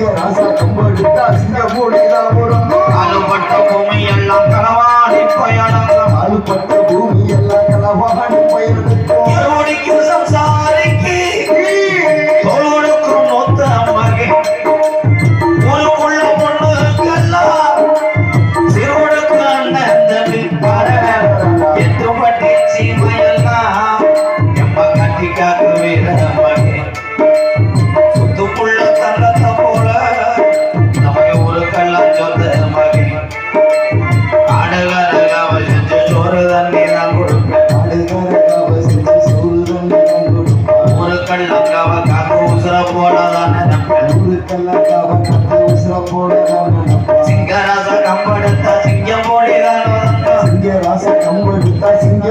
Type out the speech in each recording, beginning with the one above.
சிங்க ராசா கம்பெடுத்தா சிங்க மூடிதான் உறங்கும் அலுப்பட்ட ஊருக்கெல்லாம் காக்கு உசுர போடாதான் ஊருக்கெல்லாம் காவ கத்த உசுர போடலாம் சிங்கராச சிங்கம் போடிதான் சிங்க கம்பெடுத்தா சிங்க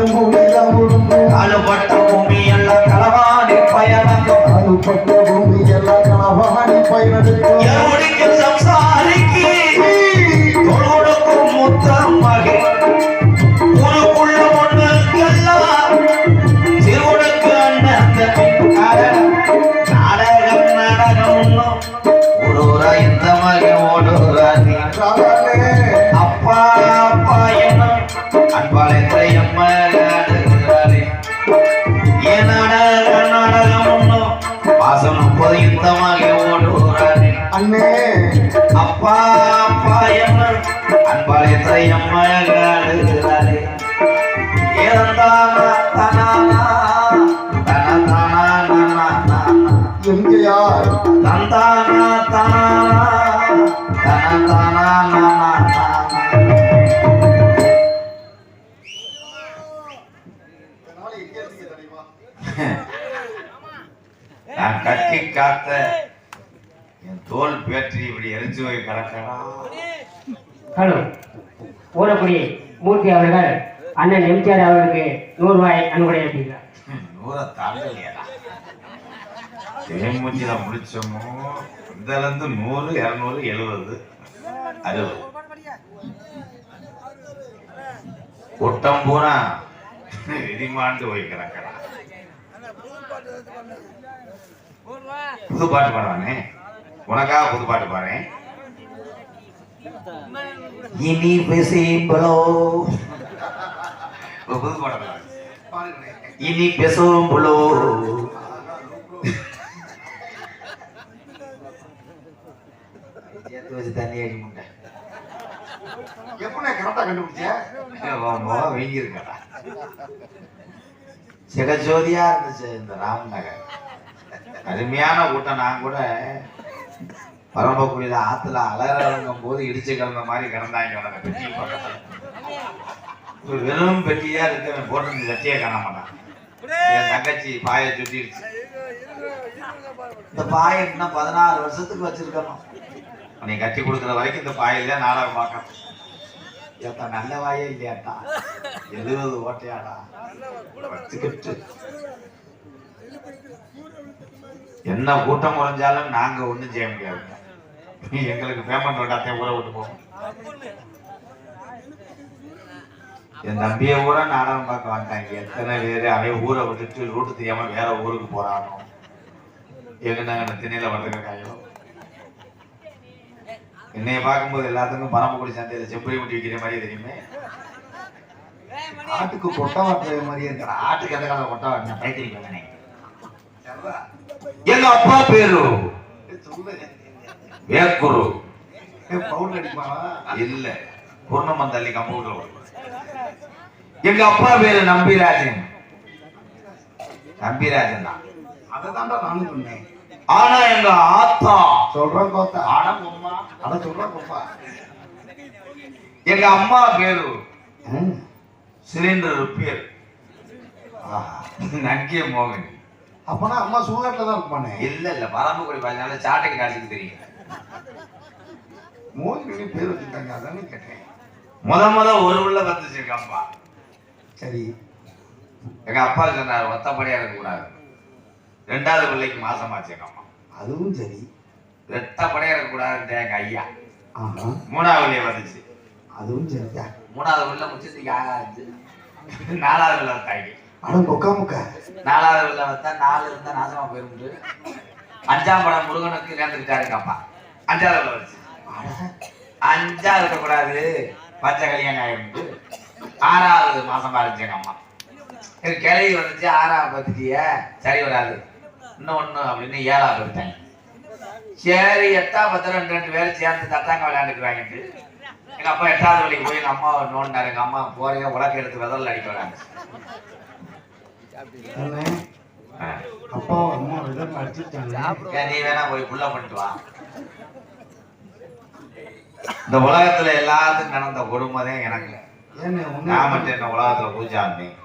தானா தன தானா நானா நானா நான் கட்டி காத்த என் தோல் பேற்றி இப்படி எரிஞ்சு போய் கிடக்கடா ஹலோ ஊரக்குடி மூர்த்தி அவர்கள் அண்ணன் எம்ஜிஆர் அவருக்கு நூறு ரூபாய் அன்புடைய அனுப்பியிருக்கிறார் நூறை தாண்டலையடா முடிச்சோமோ? இதுல இருந்து நூறு இருநூறு எழுபது அறுபது. கூட்டம் பூரா இடிமாண்டு போய் கிடக்கடா புது பாட்டு பாடுவானே? உனக்காக புது பாட்டு பாடுறேன். இனி பாடுறேன் இனி பேசும் புலோ சேர்த்து வச்சு தண்ணி அடி முட்டை எப்படி கரெக்டா கண்டுபிடிச்ச? வீங்கிருக்கடா சிகஜோதியா இருந்துச்சு இந்த ராம்நகர். அருமையான கூட்டம் நான் கூட பரம்பக்குடியில ஆத்துல அலறங்கும் போது இடிச்சு கிடந்த மாதிரி கிடந்தாங்க உனக்கு பெட்டி பக்கத்துல. வெறும் பெட்டியா இருக்க போட்டு இந்த காண மாட்டான். என் தங்கச்சி பாயை சுட்டிடுச்சு இந்த பாயை இன்னும் பதினாறு வருஷத்துக்கு வச்சிருக்கணும். நீ கட்டி கொடுக்குற வரைக்கும் இந்த பாயில நாடகம் பார்க்கணும். ஏத்தா நல்ல வாயே இல்லையாட்டா எழுபது ஓட்டையாடா? வச்சுக்கிட்டு. என்ன கூட்டம் குறைஞ்சாலும் நாங்க ஒண்ணும் செய்ய முடியாது எங்களுக்கு பேமெண்ட் விட்டாத்தையும் ஊரை விட்டு போகும் என் தம்பியை ஊரா நாடகம் பார்க்க வந்தாங்க எத்தனை பேர் அவன் ஊரை விட்டுட்டு ரூட்டு தெரியாம வேற ஊருக்கு போறானோ? எங்க நாங்க திணையில வந்துருக்காயோ என்னைய பார்க்கும்போது எல்லாத்துக்கும் பரமக்குடி சந்தையில செம்பரி முட்டி விற்கிற மாதிரியே தெரியுமே. ஆட்டுக்கு கொட்டா வாட்டுற மாதிரியே இருக்கிற ஆட்டுக்கு எந்த காலம் கொட்டா வரணும் கைத்தறி எங்க அப்பா பேரு? சொல்லுங்க வேக்குரு இல்ல. பூர்ணமந்தள்ளி கம்பூட்டர் எங்க அப்பா பேரு நம்பிராஜன். நம்பிராஜன் தான் அதை தாண்டா நானும் சொன்னேன். ஆனா எங்க ஆத்தா. சொல்றேன் கோத்தா ஆனா உம்மா அதை சொல்றேன் கோப்பா எங்க அம்மா பேரு சிலிண்டர் ரிப்பேர். நங்கிய மோகன். அப்பனா அம்மா சூதாட்டில் தான் இருப்பானே? இல்ல இல்ல. பரம்புக்குடி பதினால சாட்டைக்கு காசுக்கு தெரியும். மோகினி பேர் வச்சுட்டாங்க அதானே கேட்டேன். முத முத ஒரு உள்ள வந்துச்சு எங்க அப்பா சரி. எங்க அப்பா சொன்னார் ஒத்தப்படியா இருக்கக்கூடாது. ரெண்டாவது பிள்ளைக்கு மாசமாச்சு எங்க அம்மா அதுவும் சரி. ரெட்டப்படியா இருக்கக்கூடாதுன்ற எங்க ஐயா. மூணாவது பிள்ளைய வந்துச்சு அதுவும் சரியா மூணாவது உள்ள முச்சத்துக்கு ஆகாது நாலாவது உள்ள வந்தாங்க. அட கொக்கா முக்கா. நாலாவது உள்ள வந்தா நாலு இருந்தா நாசமா போயிருந்து அஞ்சாம் படம் முருகனுக்கு இறந்துக்கிட்டாரு எங்க அப்பா அஞ்சாவது வருச்சு அஞ்சா இருக்கக்கூடாது. பச்சை கல்யாணம் ஆயிருந்து ஆறாவது மாசமா இருந்துச்சு எங்க அம்மா கிளவி வந்துச்சு ஆறாவது பத்துட்டிய சரி வராது. இன்னும் ஒண்ணு அப்படின்னு ஏழாவது எடுத்தாங்க சரி எட்டாம் பத்து ரெண்டு ரெண்டு பேரும் சேர்ந்து தட்டாங்க விளையாண்டுக்கிறாங்கட்டு. எங்க அப்பா எட்டாவது வழிக்கு போய் எங்க அம்மா நோண்டாரு. எங்க அம்மா போறீங்க உலக எடுத்து விதல் அடிக்க வராங்க. அப்பா அம்மா விதம் அடிச்சுட்டாங்க. நீ வேணா போய் புள்ள பண்ணிட்டு வா. இந்த உலகத்துல எல்லாத்துக்கும் நடந்த கொடுமை தான் எனக்கு ஏன்னு நான் மட்டும் என்ன உலகத்துல பூஜா இருந்தேன்